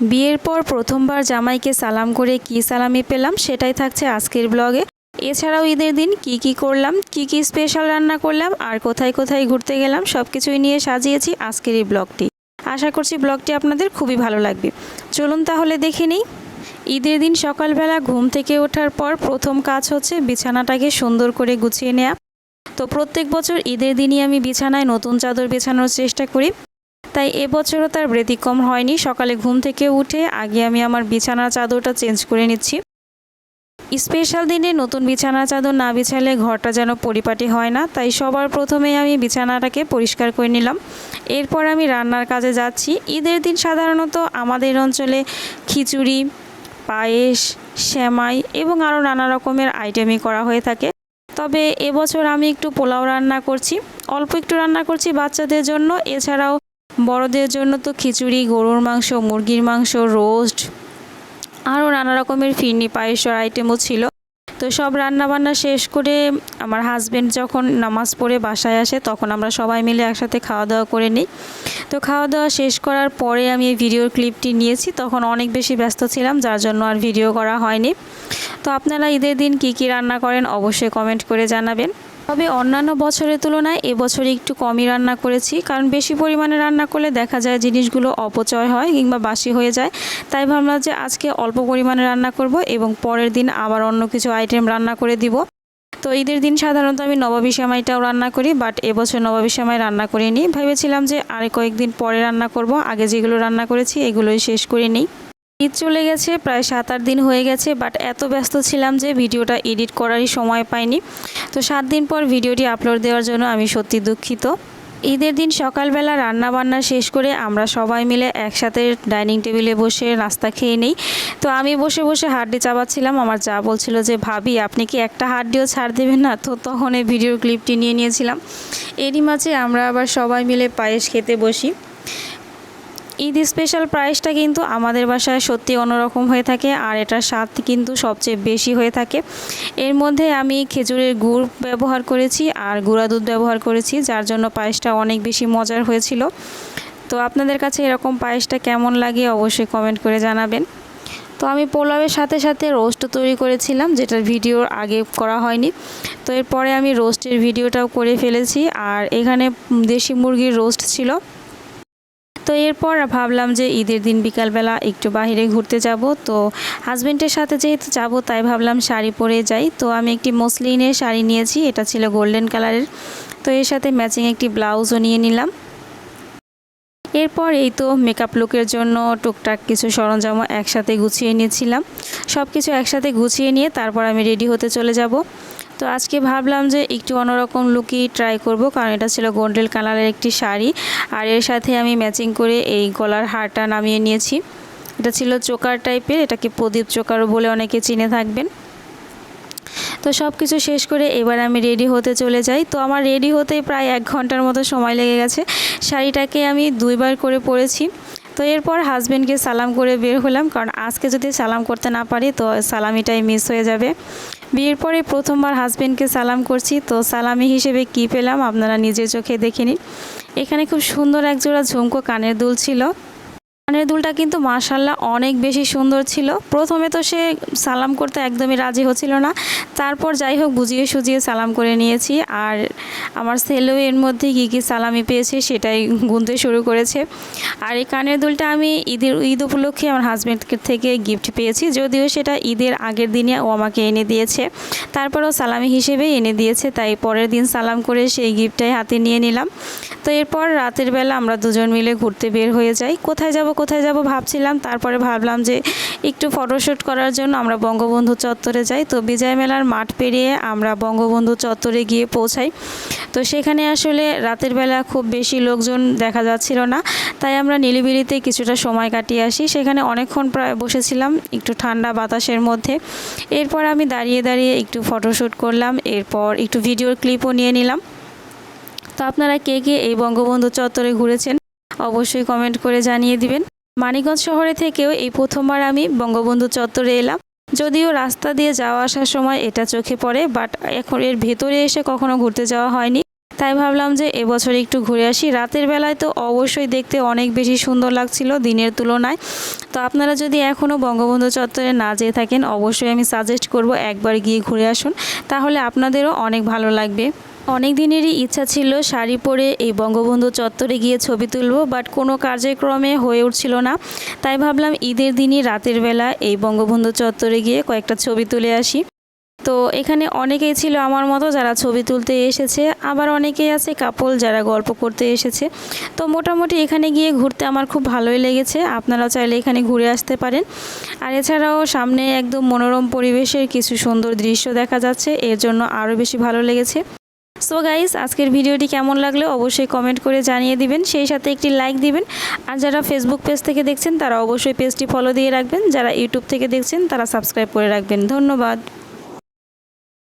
বিয়ের পর প্রথমবার জামাইকে সালাম করে কি সালামি পেলাম সেটাই থাকছে আজকের ব্লগে। এছাড়াও ঈদের দিন কি কি করলাম, কি কি স্পেশাল রান্না করলাম, আর কোথায় কোথায় ঘুরতে গেলাম সব কিছুই নিয়ে সাজিয়েছি আজকের এই ব্লগটি। আশা করছি ব্লগটি আপনাদের খুবই ভালো লাগবে। চলুন তাহলে দেখে নিই। ঈদের দিন সকালবেলা ঘুম থেকে ওঠার পর প্রথম কাজ হচ্ছে বিছানাটাকে সুন্দর করে গুছিয়ে নেওয়া তো প্রত্যেক বছর ঈদের দিনই আমি বিছানায় নতুন চাদর বিছানোর চেষ্টা করি। তাই এবছরও তার ব্যতিক্রম হয়নি। সকালে ঘুম থেকে উঠে আগে আমি আমার বিছানার চাদরটা চেঞ্জ করে নিচ্ছি। স্পেশাল দিনে নতুন বিছানা চাদর না বিছালে ঘরটা যেন পরিপাটি হয় না, তাই সবার প্রথমে আমি বিছানাটাকে পরিষ্কার করে নিলাম। এরপর আমি রান্নার কাজে যাচ্ছি। ঈদের দিন সাধারণত আমাদের অঞ্চলে খিচুড়ি, পায়েস শ্যামাই এবং আরও নানা রকমের আইটেমই করা হয়ে থাকে। তবে এবছর আমি একটু পোলাও রান্না করছি। অল্প একটু রান্না করছি বাচ্চাদের জন্য। এছাড়াও বড়দের জন্য তো খিচুড়ি, গরুর মাংস, মুরগির মাংস, রোস্ট, আরও নানা রকমের ফিরনি পায়েসের আইটেমও ছিল। তো সব রান্নাবান্না শেষ করে আমার হাজবেন্ড যখন নামাজ পড়ে বাসায় আসে, তখন আমরা সবাই মিলে একসাথে খাওয়া দাওয়া করে নিই। তো খাওয়া দাওয়া শেষ করার পরে আমি এই ভিডিওর ক্লিপটি নিয়েছি, তখন অনেক বেশি ব্যস্ত ছিলাম, যার জন্য আর ভিডিও করা হয়নি। তো আপনারা ঈদের দিন কি কি রান্না করেন অবশ্যই কমেন্ট করে জানাবেন। তবে অন্যান্য বছরের তুলনায় এবছরে একটু কমই রান্না করেছি, কারণ বেশি পরিমাণে রান্না করলে দেখা যায় জিনিসগুলো অপচয় হয় কিংবা বাসি হয়ে যায়। তাই ভাবলাম যে আজকে অল্প পরিমাণে রান্না করব এবং পরের দিন আবার অন্য কিছু আইটেম রান্না করে দিব। তো ঈদের দিন সাধারণত আমি নবাবী সেমাইটাও রান্না করি বাট এবছর নবাবী সেমাই রান্না করিনি। ভেবেছিলাম যে আর কয়েকদিন পরে রান্না করব, আগে যেগুলো রান্না করেছি এগুলোই শেষ করে নিই। ঈদ চলে গেছে, প্রায় সাত আট দিন হয়ে গেছে বাট এত ব্যস্ত ছিলাম যে ভিডিওটা এডিট করারই সময় পাইনি। তো সাত দিন পর ভিডিওটি আপলোড দেওয়ার জন্য আমি সত্যি দুঃখিত। ঈদের দিন সকালবেলা রান্না বান্না শেষ করে আমরা সবাই মিলে একসাথে ডাইনিং টেবিলে বসে নাস্তা খেয়ে নেই। তো আমি বসে বসে হাড্ডি চাবাচ্ছিলাম, আমার যা বলছিল যে, ভাবি, আপনি কি একটা হাড্ডিও ছাড় দেবেন না? তো তখন এই ভিডিও ক্লিপটি নিয়ে নিয়েছিলাম। এরই মাঝে আমরা আবার সবাই মিলে পায়েস খেতে বসি। ঈদ স্পেশাল প্রাইসটা কিন্তু আমাদের বাসায় সত্যি অন্যরকম হয়ে থাকে, আর এটার স্বাদ কিন্তু সবচেয়ে বেশি হয়ে থাকে। এর মধ্যে আমি খেজুরের গুড় ব্যবহার করেছি আর গুঁড়া দুধ ব্যবহার করেছি, যার জন্য পায়েসটা অনেক বেশি মজার হয়েছিল। তো আপনাদের কাছে এরকম পায়েসটা কেমন লাগে অবশ্যই কমেন্ট করে জানাবেন। তো আমি পোলাওয়ের সাথে সাথে রোস্ট তৈরি করেছিলাম যেটার ভিডিওর আগে করা হয়নি। তো এরপরে আমি রোস্টের ভিডিওটাও করে ফেলেছি, আর এখানে দেশি মুরগির রোস্ট ছিল। তো এরপর ভাবলাম যে ঈদের দিন বিকালবেলা একটু বাইরে ঘুরতে যাব। তো হাজব্যান্ডের সাথে যেহেতু যাব, তাই ভাবলাম শাড়ি পরে যাই। তো আমি একটি মসলিনের শাড়ি নিয়েছি, এটা ছিল গোল্ডেন কালারের তো এর সাথে ম্যাচিং একটি ব্লাউজও নিয়ে নিলাম। এরপর এই তো মেকআপ লুকের জন্য টুকটাক কিছু সরঞ্জামও একসাথে গুছিয়ে নিয়েছিলাম। সব কিছু একসাথে গুছিয়ে নিয়ে তারপর আমি রেডি হতে চলে যাব। তো আজকে ভাবলাম যে একটু অন্যরকম লুকই ট্রাই করব, কারণ এটা ছিল গোল্ডেন কালারের একটি শাড়ি। আর এর সাথে আমি ম্যাচিং করে এই গলার হারটা নামিয়ে নিয়েছি। এটা ছিল চোকার টাইপের এটাকে প্রদীপ চোকারও বলে অনেকে চিনে থাকবেন। তো সব কিছু শেষ করে এবার আমি রেডি হতে চলে যাই। তো আমার রেডি হতে প্রায় এক ঘণ্টার মতো সময় লেগে গেছে। শাড়িটাকে আমি দুইবার করে পরেছি। তো এরপর হাজব্যান্ডকে সালাম করে বের হলাম, কারণ আজকে যদি সালাম করতে না পারি, তো সালামিটাই মিস হয়ে যাবে। বিয়ের পরে প্রথমবার হাজব্যান্ডকে সালাম করছি, তো সালামি হিসেবে কি পেলাম আপনারা নিজের চোখে দেখে নিন। এখানে খুব সুন্দর একজোড়া ঝুমকো কানের দুল ছিল। কানের দুলটা কিন্তু মাশাল্লাহ অনেক বেশি সুন্দর ছিল। প্রথমে তো সে সালাম করতে একদমই রাজি হচ্ছিল না। তারপর যাই হোক বুঝিয়ে সুজিয়ে সালাম করে নিয়েছি। আর আমার ছেলেও এর মধ্যে কী কী সালামি পেয়েছে সেটাই গুনতে শুরু করেছে। আর এই কানের দুলটা আমি ঈদের, ঈদ উপলক্ষে আমার হাজব্যান্ড থেকে গিফট পেয়েছি। যদিও সেটা ঈদের আগের দিনে ও আমাকে এনে দিয়েছে। তারপরও সালামি হিসেবে এনে দিয়েছে, তাই পরের দিন সালাম করে সেই গিফটটাই হাতে নিয়ে নিলাম। তো এরপর রাতের বেলা আমরা দুজন মিলে ঘুরতে বের হয়ে যাই। কোথায় যাব কোথায় যাব ভাবছিলাম, তারপরে ভাবলাম যে একটু ফটোশ্যুট করার জন্য আমরা বঙ্গবন্ধু চত্বরে যাই। তো বিজয় মেলার মাঠ পেরিয়ে আমরা বঙ্গবন্ধু চত্বরে গিয়ে পৌঁছাই। তো সেখানে আসলে রাতের বেলা খুব বেশি লোকজন দেখা যাচ্ছিল না। তাই আমরা নিলিবিলিতে কিছুটা সময় কাটিয়ে আসি। সেখানে অনেকক্ষণ প্রায় বসেছিলাম একটু ঠান্ডা বাতাসের মধ্যে। এরপর আমি দাঁড়িয়ে দাঁড়িয়ে একটু ফটোশ্যুট করলাম, এরপর একটু ভিডিওর ক্লিপও নিয়ে নিলাম। তো আপনারা কে কে এই বঙ্গবন্ধু চত্বরে ঘুরেছেন, অবশ্যই কমেন্ট করে জানিয়ে দিবেন। মানিকগঞ্জ শহরে থেকেও এই প্রথমবার আমি বঙ্গবন্ধু চত্বরে এলাম। যদিও রাস্তা দিয়ে যাওয়া আসার সময় এটা চোখে পড়ে বাট এখন এর ভেতরে এসে কখনো ঘুরতে যাওয়া হয়নি। তাই ভাবলাম যে এবছর একটু ঘুরে আসি। রাতের বেলায় তো অবশ্যই দেখতে অনেক বেশি সুন্দর লাগছিল দিনের তুলনায়। তো আপনারা যদি এখনও বঙ্গবন্ধু চত্বরে না যেয়ে থাকেন, অবশ্যই আমি সাজেস্ট করব একবার গিয়ে ঘুরে আসুন। তাহলে আপনাদেরও অনেক ভালো লাগবে। অনেক দিনেরই ইচ্ছা ছিল শাড়ি পরে এই বঙ্গবন্ধু চত্বরে গিয়ে ছবি তুলব বাট কোনো কার্যক্রমে হয়ে উঠছিল না। তাই ভাবলাম ঈদের দিনই রাতের বেলা এই বঙ্গবন্ধু চত্বরে গিয়ে কয়েকটা ছবি তুলে আসি। তো এখানে অনেকেই ছিল আমার মতো যারা ছবি তুলতে এসেছে, আবার অনেকেই আছে কাপল যারা গল্প করতে এসেছে। তো মোটামুটি এখানে গিয়ে ঘুরতে আমার খুব ভালোই লেগেছে, আপনারাও চাইলে এখানে ঘুরে আসতে পারেন। আর এছাড়াও সামনে একদম মনোরম পরিবেশের কিছু সুন্দর দৃশ্য দেখা যাচ্ছে, এর জন্য আরও বেশি ভালো লেগেছে। সো গাইস আজকের ভিডিওটি কেমন লাগল অবশ্যই কমেন্ট করে জানিয়ে দিবেন। সেই সাথে একটি লাইক দিবেন। আর যারা ফেসবুক পেজ থেকে দেখছেন, তারা অবশ্যই পেজটি ফলো দিয়ে রাখবেন। যারা ইউটিউব থেকে দেখছেন, তারা সাবস্ক্রাইব করে রাখবেন। ধন্যবাদ।